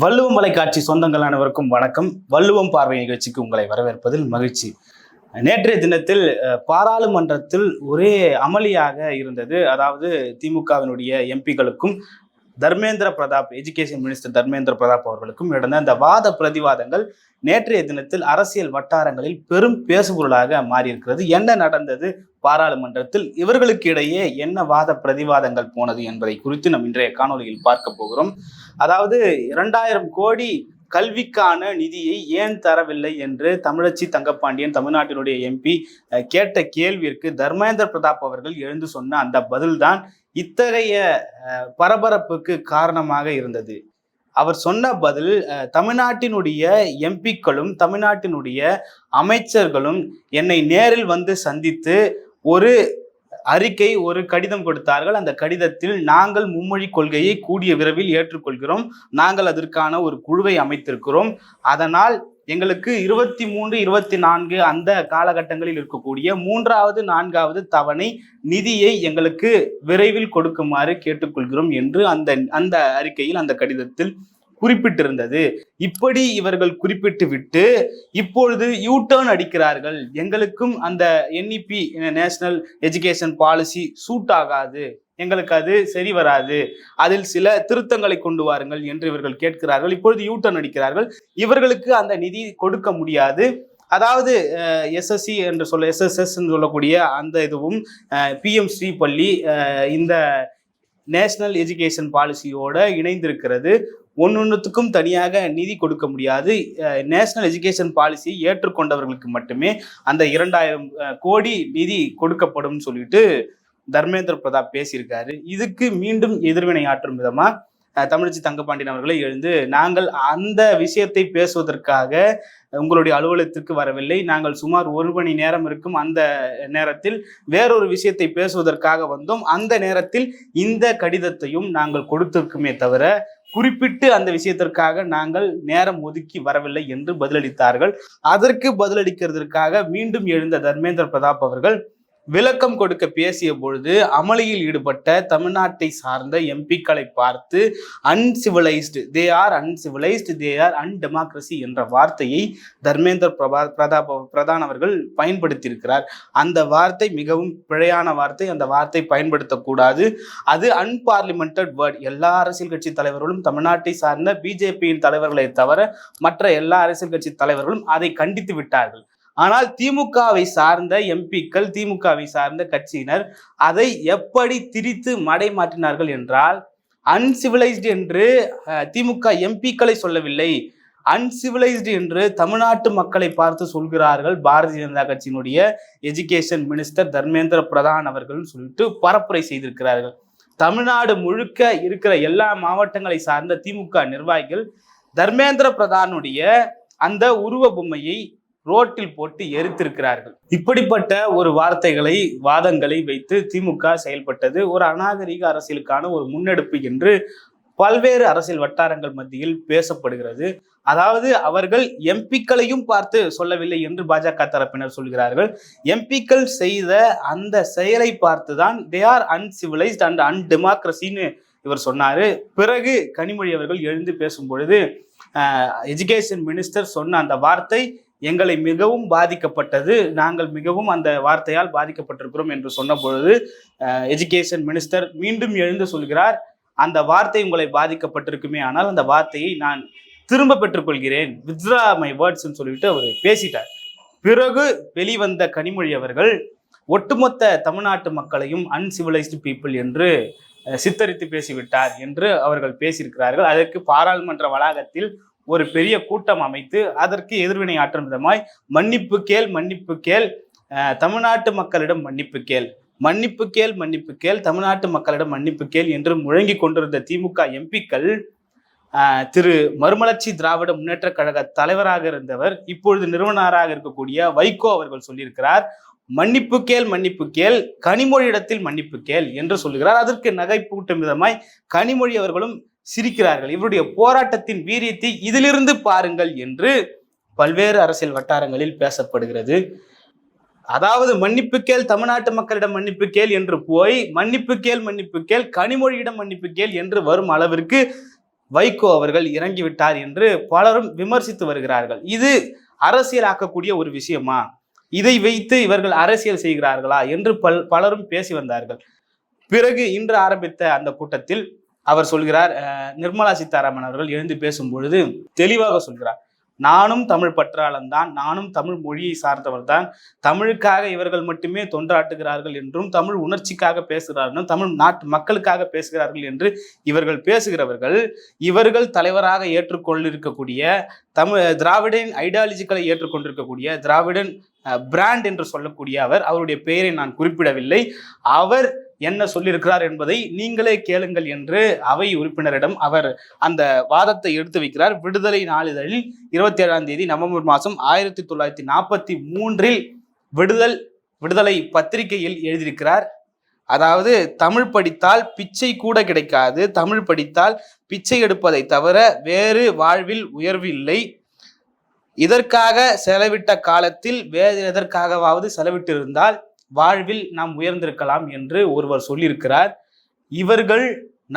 வள்ளுவம் வலைக்காட்சி சொந்தங்கள் அனைவருக்கும் வணக்கம். வள்ளுவம் பார்வை நிகழ்ச்சிக்கு உங்களை வரவேற்பதில் மகிழ்ச்சி. நேற்றைய தினத்தில் பாராளுமன்றத்தில் ஒரே அமளியாக இருந்தது. அதாவது திமுகவினுடைய எம்பிகளுக்கும் தர்மேந்திர பிரதாப் எஜுகேஷன் மினிஸ்டர் தர்மேந்திர பிரதாப் அவர்களுக்கும் நடந்த அந்த வாத பிரதிவாதங்கள் நேற்றைய தினத்தில் அரசியல் வட்டாரங்களில் பெரும் பேசுபொருளாக மாறியிருக்கிறது. என்ன நடந்தது? பாராளுமன்றத்தில் இவர்களுக்கு இடையே என்ன வாத பிரதிவாதங்கள் போனது என்பதை குறித்து நம் இன்றைய காணொலியில் பார்க்க போகிறோம். அதாவது இரண்டாயிரம் கோடி கல்விக்கான நிதியை ஏன் தரவில்லை என்று தமிழச்சி தங்கப்பாண்டியன் தமிழ்நாட்டினுடைய எம்பி கேட்ட கேள்விற்கு தர்மேந்திர பிரதாப் அவர்கள் எழுந்து சொன்ன அந்த பதில்தான் இத்தகைய பரபரப்புக்கு காரணமாக இருந்தது. அவர் சொன்ன பதில் தமிழ்நாட்டினுடைய எம்பிக்களும் தமிழ்நாட்டினுடைய அமைச்சர்களும் என்னை நேரில் வந்து சந்தித்து ஒரு அறிக்கை ஒரு கடிதம் கொடுத்தார்கள். அந்த கடிதத்தில் நாங்கள் மும்மொழி கொள்கையை கூடிய விரைவில் ஏற்றுக்கொள்கிறோம். நாங்கள் அதற்கான ஒரு குழுவை அமைத்திருக்கிறோம். அதனால் எங்களுக்கு இருபத்தி மூன்று இருபத்தி நான்கு அந்த காலகட்டங்களில் இருக்கக்கூடிய மூன்றாவது நான்காவது தவணை நிதியை எங்களுக்கு விரைவில் கொடுக்குமாறு கேட்டுக்கொள்கிறோம் என்று அந்த அந்த அறிக்கையில் அந்த கடிதத்தில் குறிப்பிட்டிருந்தது. இப்படி இவர்கள் குறிப்பிட்டு விட்டு இப்பொழுது யூ டேர்ன் அடிக்கிறார்கள். எங்களுக்கும் அந்த NEP national education policy suit ஆகாது. எங்களுக்கு அது சரி வராது. அதில் சில திருத்தங்களை கொண்டு வாருங்கள் என்று இவர்கள் கேட்கிறார்கள். இப்பொழுது யூ டர்ன் அடிக்கிறார்கள். இவர்களுக்கு அந்த நிதி கொடுக்க முடியாது. அதாவது எஸ்எஸ்சி என்று சொல்ல எஸ்எஸ்எஸ் சொல்லக்கூடிய அந்த இதுவும் பிஎம் ஸ்ரீ பள்ளி இந்த நேஷனல் எஜுகேஷன் பாலிசியோட இணைந்திருக்கிறது. ஒன்னொன்றுத்துக்கும் தனியாக நிதி கொடுக்க முடியாது. நேஷனல் எஜுகேஷன் பாலிசியை ஏற்றுக்கொண்டவர்களுக்கு மட்டுமே அந்த இரண்டாயிரம் கோடி நிதி கொடுக்கப்படும் சொல்லிட்டு தர்மேந்திர பிரதாப் பேசியிருக்காரு. இதுக்கு மீண்டும் எதிர்வினை ஆற்றும் விதமா தமிழச்சி தங்கப்பாண்டியன் அவர்களை எழுந்து நாங்கள் அந்த விஷயத்தை பேசுவதற்காக உங்களுடைய அலுவலகத்திற்கு வரவில்லை. நாங்கள் சுமார் ஒரு மணி நேரம் இருக்கும் அந்த நேரத்தில் வேறொரு விஷயத்தை பேசுவதற்காக வந்தோம். அந்த நேரத்தில் இந்த கடிதத்தையும் நாங்கள் கொடுத்திருக்குமே தவிர குறிப்பிட்டு அந்த விஷயத்திற்காக நாங்கள் நேரம் ஒதுக்கி வரவில்லை என்று பதிலளித்தார்கள். அதற்கு பதிலளிக்கிறதற்காக மீண்டும் எழுந்த தர்மேந்திர பிரதாப் அவர்கள் விளக்கம் கொடுக்க பேசிய பொழுது அமளியில் ஈடுபட்ட தமிழ்நாட்டை சார்ந்த எம்பிக்களை பார்த்து uncivilised they are uncivilised they are undemocracy என்ற வார்த்தையை தர்மேந்திர பிரபா பிரதாப் பிரதான் அவர்கள் பயன்படுத்தியிருக்கிறார். அந்த வார்த்தை மிகவும் பிழையான வார்த்தை. அந்த வார்த்தை பயன்படுத்தக்கூடாது. அது அன்பார்லிமெண்டட் வேர்ட் எல்லா அரசியல் கட்சி தலைவர்களும் தமிழ்நாட்டை சார்ந்த பிஜேபியின் தலைவர்களை தவிர மற்ற எல்லா அரசியல் கட்சி தலைவர்களும் அதை கண்டித்து விட்டார்கள். ஆனால் திமுகவை சார்ந்த எம்பிக்கள் திமுகவை சார்ந்த கட்சியினர் அதை எப்படி திரித்து மடை மாற்றினார்கள் என்றால் அன்சிவிலைஸ்டு என்று திமுக எம்பிக்களை சொல்லவில்லை. அன்சிவிலைஸ்டு என்று தமிழ்நாட்டு மக்களை பார்த்து சொல்கிறார்கள் பாரதிய ஜனதா கட்சியினுடைய எஜுகேஷன் மினிஸ்டர் தர்மேந்திர பிரதான் அவர்கள் சொல்லிட்டு பரப்புரை செய்திருக்கிறார்கள். தமிழ்நாடு முழுக்க இருக்கிற எல்லா மாவட்டங்களை சார்ந்த திமுக நிர்வாகிகள் தர்மேந்திர பிரதானுடைய அந்த உருவ பொம்மையை ரோட்டில் போட்டு எரித்திருக்கிறார்கள். இப்படிப்பட்ட ஒரு வார்த்தைகளை வாதங்களை வைத்து திமுக செயல்பட்டது ஒரு அநாகரிக அரசியலுக்கான ஒரு முன்னெடுப்பு என்று பல்வேறு அரசியல் வட்டாரங்கள் மத்தியில் பேசப்படுகிறது. அதாவது அவர்கள் எம்பிக்களையும் பார்த்து சொல்லவில்லை என்று பாஜக தரப்பினர் சொல்கிறார்கள். எம்பிக்கள் செய்த அந்த செயலை பார்த்து தான் தே ஆர் அன்சிவிலைஸ்ட் அண்ட் அன்டெமோக்ரஸின்னு இவர் சொன்னாரு. பிறகு கனிமொழி அவர்கள் எழுந்து பேசும் பொழுது எஜுகேஷன் மினிஸ்டர் சொன்ன அந்த வார்த்தை எங்களை மிகவும் பாதிக்கப்பட்டது. நாங்கள் மிகவும் அந்த வார்த்தையால் பாதிக்கப்பட்டிருக்கிறோம் என்று சொன்ன பொழுது எஜுகேஷன் மினிஸ்டர் மீண்டும் எழுந்து சொல்கிறார் அந்த வார்த்தை உங்களை பாதிக்கப்பட்டிருக்குமே ஆனால் அந்த வார்த்தையை நான் திரும்ப பெற்றுக்கொள்கிறேன். வித்ரா மை வேர்ட்ஸ்ன்னு சொல்லிட்டு அவர் பேசிட்டார். பிறகு வெளிவந்த கனிமொழி அவர்கள் ஒட்டுமொத்த தமிழ்நாட்டு மக்களையும் அன்சிவிலைஸ்டு பீப்புள் என்று சித்தரித்து பேசிவிட்டார் என்று அவர்கள் பேசியிருக்கிறார்கள். அதற்கு பாராளுமன்ற வளாகத்தில் ஒரு பெரிய கூட்டம் அமைத்து அதற்கு எதிர்வினை ஆற்றும் விதமாய் மன்னிப்பு கேள் மன்னிப்பு கேள். தமிழ்நாட்டு மக்களிடம் மன்னிப்பு கேள். மன்னிப்பு கேள் மன்னிப்பு கேள். தமிழ்நாட்டு மக்களிடம் மன்னிப்பு கேள் என்று முழங்கி கொண்டிருந்த திமுக எம்பிக்கள் திரு மறுமலர்ச்சி திராவிட முன்னேற்ற கழக தலைவராக இருந்தவர் இப்பொழுது நிறுவனராக இருக்கக்கூடிய வைகோ அவர்கள் சொல்லியிருக்கிறார் மன்னிப்பு கேள் மன்னிப்பு கேள். கனிமொழியிடத்தில் மன்னிப்பு கேள் என்று சொல்லுகிறார். அதற்கு நகைப்பூட்டும் விதமாய் கனிமொழி அவர்களும் சிரிக்கிறார்கள். இவருடைய போராட்டத்தின் வீரியத்தை இதிலிருந்து பாருங்கள் என்று பல்வேறு அரசியல் வட்டாரங்களில் பேசப்படுகிறது. அதாவது மன்னிப்பு கேள் தமிழ்நாட்டு மக்களிடம் மன்னிப்பு கேள் என்று போய் மன்னிப்பு கேள் மன்னிப்பு கேள் கனிமொழியிடம் மன்னிப்பு கேள் என்று வரும் அளவிற்கு வைகோ அவர்கள் இறங்கிவிட்டார் என்று பலரும் விமர்சித்து வருகிறார்கள். இது அரசியலாக்கக்கூடிய ஒரு விஷயமா? இதை வைத்து இவர்கள் அரசியல் செய்கிறார்களா? என்று பல் பலரும் பேசி வந்தார்கள். பிறகு இன்று ஆரம்பித்த அந்த கூட்டத்தில் அவர் சொல்கிறார் நிர்மலா சீதாராமன் அவர்கள் எழுந்து பேசும் பொழுது தெளிவாக சொல்கிறார் நானும் தமிழ் பற்றாளன் தான் நானும் தமிழ் மொழியை சார்ந்தவர் தான் தமிழுக்காக இவர்கள் மட்டுமே தொண்டாட்டுகிறார்கள் என்றும் தமிழ் உணர்ச்சிக்காக பேசுகிறார்கள் தமிழ் நாட்டு மக்களுக்காக பேசுகிறார்கள் என்று இவர்கள் பேசுகிறவர்கள் இவர்கள் தலைவராக ஏற்றுக்கொண்டிருக்கக்கூடிய தமிழ் திராவிடன் ஐடியாலஜிக்களை ஏற்றுக்கொண்டிருக்கக்கூடிய திராவிடன் பிராண்ட் என்று சொல்லக்கூடிய அவர் அவருடைய பெயரை நான் குறிப்பிடவில்லை அவர் என்ன சொல்லியிருக்கிறார் என்பதை நீங்களே கேளுங்கள் என்று அவை உறுப்பினரிடம் அவர் அந்த வாதத்தை எடுத்து வைக்கிறார். விடுதலை நாளிதழில் இருபத்தி ஏழாம் தேதி நவம்பர் மாதம் ஆயிரத்தி தொள்ளாயிரத்தி நாற்பத்தி மூன்றில் விடுதல் விடுதலை பத்திரிகையில் எழுதியிருக்கிறார். அதாவது தமிழ் படித்தால் பிச்சை கூட கிடைக்காது. தமிழ் படித்தால் பிச்சை எடுப்பதை தவிர வேறு வாழ்வில் உயர்வு இல்லை. இதற்காக செலவிட்ட காலத்தில் வேறு எதற்காகவாவது செலவிட்டிருந்தால் வாழ்வில் நாம் உயர்ந்திருக்கலாம் என்று ஒருவர் சொல்லியிருக்கிறார். இவர்கள்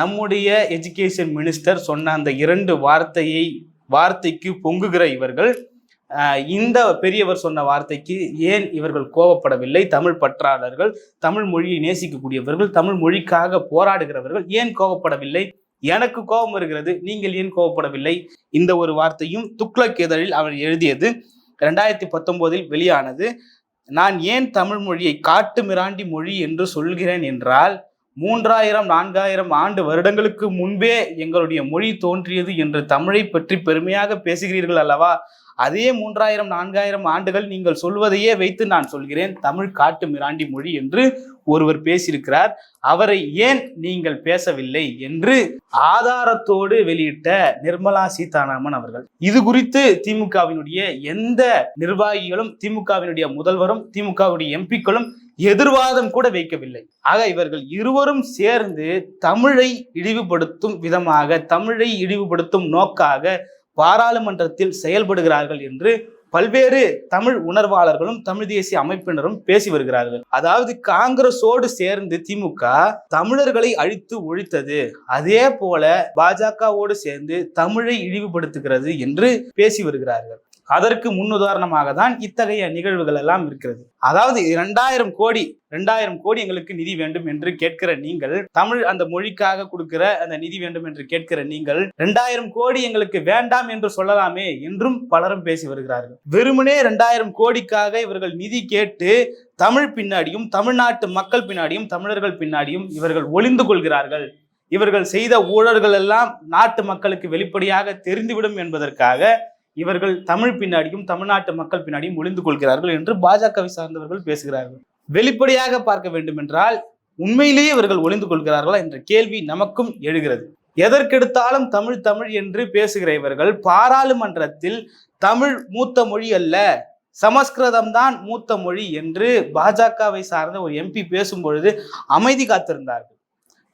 நம்முடைய எஜுகேஷன் மினிஸ்டர் சொன்ன அந்த இரண்டு வார்த்தையை வார்த்தைக்கு பொங்குகிற இவர்கள் இந்த பெரியவர் சொன்ன வார்த்தைக்கு ஏன் இவர்கள் கோபப்படவில்லை தமிழ் பற்றாளர்கள் தமிழ் மொழியை நேசிக்கக்கூடியவர்கள் தமிழ் மொழிக்காக போராடுகிறவர்கள் ஏன் கோபப்படவில்லை எனக்கு கோபம் வருகிறது நீங்கள் ஏன் கோபப்படவில்லை இந்த ஒரு வார்த்தையும் துக்ளக் இதழில் அவர் எழுதியது. ரெண்டாயிரத்தி பத்தொன்பதில் வெளியானது. நான் ஏன் தமிழ் மொழியை காட்டு மிராண்டி மொழி என்று சொல்கிறேன் என்றால் மூன்றாயிரம் நான்காயிரம் ஆண்டு வருடங்களுக்கு முன்பே எங்களுடைய மொழி தோன்றியது என்று தமிழை பற்றி பெருமையாக பேசுகிறீர்கள் அல்லவா? அதே மூன்றாயிரம் நான்காயிரம் ஆண்டுகள் நீங்கள் சொல்வதையே வைத்து நான் சொல்கிறேன். தமிழ் காட்டு மிராண்டி மொழி என்று ஒருவர் பேசியிருக்கிறார். அவரை ஏன் நீங்கள் பேசவில்லை என்று ஆதாரத்தோடு வெளியிட்ட நிர்மலா சீதாராமன் அவர்கள். இது குறித்து திமுகவினுடைய எந்த நிர்வாகிகளும் திமுகவினுடைய முதல்வரும் திமுகவுடைய எம்பிக்களும் எதிர்வாதம் கூட வைக்கவில்லை. ஆக இவர்கள் இருவரும் சேர்ந்து தமிழை இழிவுபடுத்தும் விதமாக தமிழை இழிவுபடுத்தும் நோக்காக பாராளுமன்றத்தில் செயல்படுகிறார்கள் என்று பல்வேறு தமிழ் உணர்வாளர்களும் தமிழ் தேசிய அமைப்பினரும் பேசி வருகிறார்கள். அதாவது காங்கிரஸோடு சேர்ந்து திமுக தமிழர்களை அழித்து ஒழித்தது. அதே போல பாஜகவோடு சேர்ந்து தமிழை இழிவுபடுத்துகிறது என்று பேசி வருகிறார்கள். அதற்கு முன்னுதாரணமாக தான் இத்தகைய நிகழ்வுகள் எல்லாம் இருக்கிறது. அதாவது இரண்டாயிரம் கோடி ரெண்டாயிரம் கோடி எங்களுக்கு நிதி வேண்டும் என்று கேட்கிற நீங்கள் தமிழ் அந்த மொழிக்காக கொடுக்கிற அந்த நிதி வேண்டும் என்று கேட்கிற நீங்கள் ரெண்டாயிரம் கோடி எங்களுக்கு வேண்டாம் என்று சொல்லலாமே என்றும் பலரும் பேசி வருகிறார்கள். வெறுமனே ரெண்டாயிரம் கோடிக்காக இவர்கள் நிதி கேட்டு தமிழ் பின்னாடியும் தமிழ்நாட்டு மக்கள் பின்னாடியும் தமிழர்கள் பின்னாடியும் இவர்கள் ஒளிந்து கொள்கிறார்கள். இவர்கள் செய்த ஊழல்கள் எல்லாம் நாட்டு மக்களுக்கு வெளிப்படையாக தெரிந்துவிடும் என்பதற்காக இவர்கள் தமிழ் பின்னாடியும் தமிழ்நாட்டு மக்கள் பின்னாடியும் ஒளிந்து கொள்கிறார்கள் என்று பாஜகவை சார்ந்தவர்கள் பேசுகிறார்கள். வெளிப்படையாக பார்க்க வேண்டும் என்றால் உண்மையிலேயே இவர்கள் ஒளிந்து கொள்கிறார்களா என்ற கேள்வி நமக்கும் எழுகிறது. எதற்கெடுத்தாலும் தமிழ் தமிழ் என்று பேசுகிற இவர்கள் பாராளுமன்றத்தில் தமிழ் மூத்த மொழி அல்ல சமஸ்கிருதம் தான் மூத்த மொழி என்று பாஜகவை சார்ந்த ஒரு எம்பி பேசும் பொழுது அமைதி காத்திருந்தார்கள்.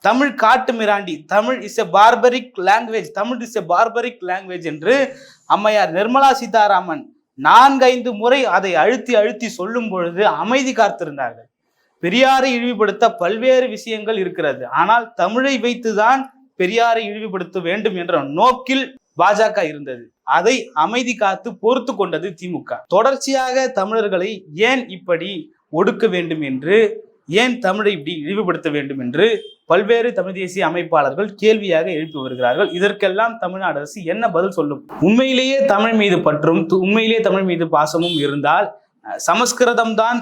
தமிழ் காட்டு மிராண்டி Tamil is a barbaric language Tamil is a barbaric language என்று அம்மையார் நிர்மலா சீதாராமன் நான்கைந்து முறை அதை அழுத்தி அழுத்தி சொல்லும் பொழுது அமைதி காத்திருந்தார்கள். பெரியாரை இழிவுபடுத்த பல்வேறு விஷயங்கள் இருக்கிறது. ஆனால் தமிழை வைத்துதான் பெரியாரை இழிவுபடுத்த வேண்டும் என்ற நோக்கில் பாஜக இருந்தது. அதை அமைதி காத்து பொறுத்து கொண்டது திமுக தொடர்ச்சியாக தமிழர்களை ஏன் இப்படி ஒடுக்க வேண்டும் என்று ஏன் தமிழை இப்படி இழிவுபடுத்த வேண்டும் என்று பல்வேறு தமிழ் தேசிய அமைப்பாளர்கள் கேள்வியாக எழுப்பி வருகிறார்கள். இதற்கெல்லாம் தமிழ்நாடு அரசு என்ன பதில் சொல்லும்? உண்மையிலேயே தமிழ் மீது பற்றும் உண்மையிலேயே தமிழ் மீது பாசமும் இருந்தால் சமஸ்கிருதம் தான்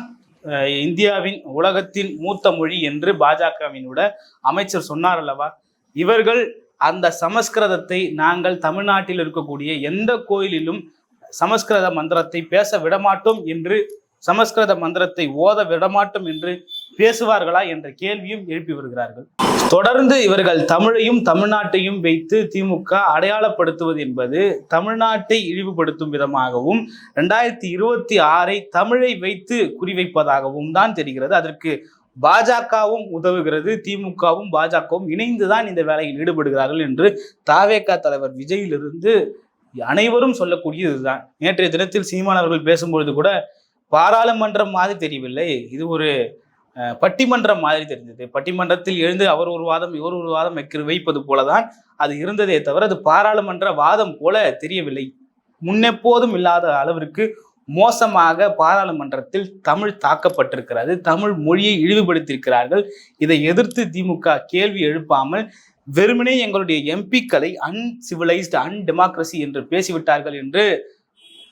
இந்தியாவின் உலகத்தின் மூத்த மொழி என்று பாஜகவினோட அமைச்சர் சொன்னார் அல்லவா? இவர்கள் அந்த சமஸ்கிருதத்தை நாங்கள் தமிழ்நாட்டில் இருக்கக்கூடிய எந்த கோயிலிலும் சமஸ்கிருத மந்திரத்தை பேச விடமாட்டோம் என்று சமஸ்கிருத மந்திரத்தை ஓத விடமாட்டோம் என்று பேசுவார்களா என்ற கேள்வியும் எழுப்பி வருகிறார்கள். தொடர்ந்து இவர்கள் தமிழையும் தமிழ்நாட்டையும் வைத்து திமுக அடையாளப்படுத்துவது என்பது தமிழ்நாட்டை இழிவுபடுத்தும் விதமாகவும் ரெண்டாயிரத்தி இருபத்தி ஆறை தமிழை வைத்து குறிவைப்பதாகவும் தான் தெரிகிறது. அதற்கு பாஜகவும் உதவுகிறது திமுகவும் பாஜகவும் இணைந்துதான் இந்த வேலையில் ஈடுபடுகிறார்கள் என்று தாவேகா தலைவர் விஜயிலிருந்து அனைவரும் சொல்லக்கூடியது இதுதான் நேற்றைய தினத்தில் சீமானவர்கள் பேசும்பொழுது கூட பாராளுமன்றம் மாதிரி தெரியவில்லை. இது ஒரு பட்டிமன்றம் மாதிரி தெரிஞ்சது. பட்டிமன்றத்தில் எழுந்து அவர் ஒரு வாதம் இவர் ஒரு வாதம் வைக்கிற வைப்பது போலதான் அது இருந்ததே தவிர அது பாராளுமன்ற வாதம் போல தெரியவில்லை. முன்னெப்போதும் இல்லாத அளவிற்கு மோசமாக பாராளுமன்றத்தில் தமிழ் தாக்கப்பட்டிருக்கிறது. தமிழ் மொழியை இழிவுபடுத்தியிருக்கிறார்கள். இதை எதிர்த்து திமுக கேள்வி எழுப்பாமல் வெறுமனே எங்களுடைய எம்பிக்களை அன்சிவிலைஸ்டு அன்டெமோக்ரஸி என்று பேசிவிட்டார்கள் என்று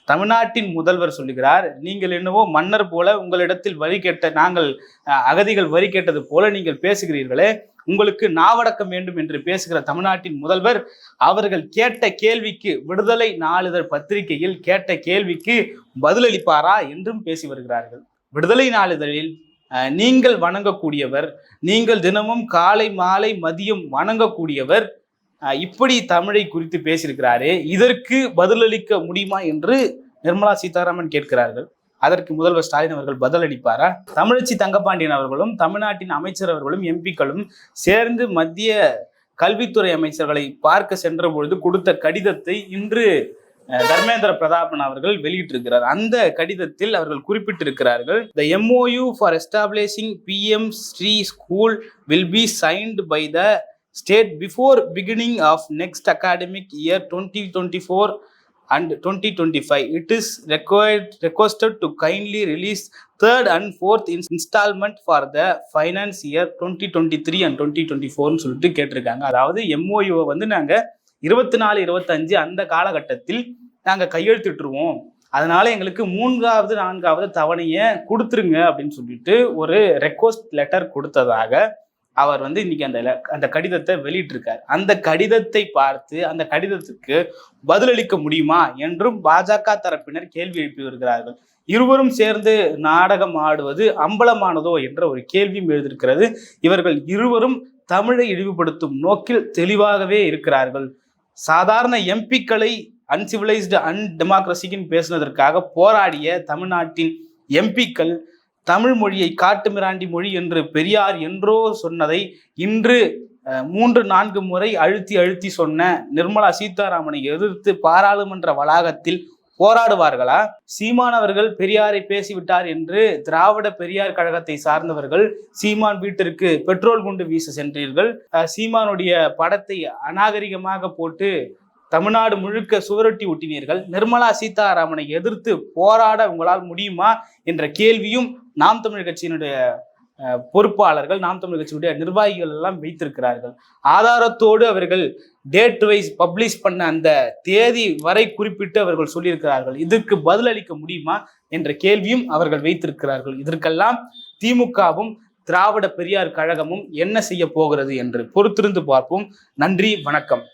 தமிழ்நாட்டின் முதல்வர் சொல்லுகிறார் நீங்கள் என்னவோ மன்னர் போல உங்களிடத்தில் வரி கேட்ட நாங்கள் அகதிகள் வரி கேட்டது போல நீங்கள் பேசுகிறீர்களே உங்களுக்கு நாவடக்கம் வேண்டும் என்று பேசுகிற தமிழ்நாட்டின் முதல்வர் அவர்கள் கேட்ட கேள்விக்கு விடுதலை நாளிதழ் பத்திரிகையில் கேட்ட கேள்விக்கு பதிலளிப்பாரா? என்றும் பேசி வருகிறார்கள். விடுதலை நாளிதழில் நீங்கள் வணங்கக்கூடியவர் நீங்கள் தினமும் காலை மாலை மதியம் வணங்கக்கூடியவர் இப்படி தமிழை குறித்து பேசியிருக்கிறாரே இதற்கு பதிலளிக்க முடியுமா என்று நிர்மலா சீதாராமன் கேட்கிறார்கள். அதற்கு முதல்வர் ஸ்டாலின் அவர்கள் பதிலளிப்பாரா தமிழச்சி தங்கப்பாண்டியன் அவர்களும் தமிழ்நாட்டின் அமைச்சர் அவர்களும் எம்பிக்களும் சேர்ந்து மத்திய கல்வித்துறை அமைச்சர்களை பார்க்க சென்ற பொழுது கொடுத்த கடிதத்தை இன்று தர்மேந்திர பிரதாபன் அவர்கள் வெளியிட்டிருக்கிறார். அந்த கடிதத்தில் அவர்கள் குறிப்பிட்டிருக்கிறார்கள் the MOU for establishing PM Shri school will be signed by the state before beginning of next academic year twenty twenty four and 2025 it is required requested to kindly release third and fourth ins- installment for the finance year 2023 and 2024 னு சொல்லிட்டு கேட்டிருக்காங்க. அதாவது எம்ஓயுவை வந்து நாங்கள் இருபத்தி நாலு இருபத்தஞ்சு அந்த காலகட்டத்தில் நாங்கள் கையெழுத்திட்டுருவோம். அதனால எங்களுக்கு மூன்றாவது நான்காவது தவணையை கொடுத்துருங்க அப்படின்னு சொல்லிட்டு ஒரு ரெக்வஸ்ட் லெட்டர் கொடுத்ததாக அவர் வந்து இன்னைக்கு அந்த அந்த கடிதத்தை வெளியிட்டிருக்கார். அந்த கடிதத்தை பார்த்து அந்த கடிதத்துக்கு பதிலளிக்க முடியுமா என்றும் பாஜக தரப்பினர் கேள்வி எழுப்பி வருகிறார்கள் இருவரும் சேர்ந்து நாடகம் ஆடுவது அம்பலமானதோ என்ற ஒரு கேள்வியும் எழுதியிருக்கிறது இவர்கள் இருவரும் தமிழை இழிவுபடுத்தும் நோக்கில் தெளிவாகவே இருக்கிறார்கள். சாதாரண எம்பிக்களை அன்சிவிலைஸ்டு அன் டெமோக்ரஸிக்குன்னு பேசுனதற்காக போராடிய தமிழ்நாட்டின் எம்பிக்கள் தமிழ் மொழியை காட்டுமிராண்டி மொழி என்று பெரியார் என்றோ சொன்னதை இன்று மூன்று நான்கு முறை அழுத்தி அழுத்தி சொன்ன நிர்மலா சீதாராமனை எதிர்த்து பாராளுமன்ற வளாகத்தில் போராடுவார்களா? சீமான் அவர்கள் பெரியாரை பேசிவிட்டார் என்று திராவிட பெரியார் கழகத்தை சார்ந்தவர்கள் சீமான் வீட்டிற்கு பெட்ரோல் குண்டு வீச சென்றீர்கள். சீமானுடைய படத்தை அநாகரிகமாக போட்டு தமிழ்நாடு முழுக்க சுவரொட்டி ஒட்டினீர்கள். நிர்மலா சீதாராமனை எதிர்த்து போராட உங்களால் முடியுமா? என்ற கேள்வியும் நாம் தமிழ் கட்சியினுடைய பொறுப்பாளர்கள் நாம் தமிழ் கட்சியுடைய நிர்வாகிகள் எல்லாம் வைத்திருக்கிறார்கள். ஆதாரத்தோடு அவர்கள் டேட் வைஸ் பப்ளிஷ் பண்ண அந்த தேதி வரை குறிப்பிட்டு அவர்கள் சொல்லியிருக்கிறார்கள். இதற்கு பதிலளிக்க முடியுமா என்ற கேள்வியும் அவர்கள் வைத்திருக்கிறார்கள். இதற்கெல்லாம் திமுகவும் திராவிட பெரியார் கழகமும் என்ன செய்ய போகிறது என்று பொறுத்திருந்து பார்ப்போம். நன்றி வணக்கம்.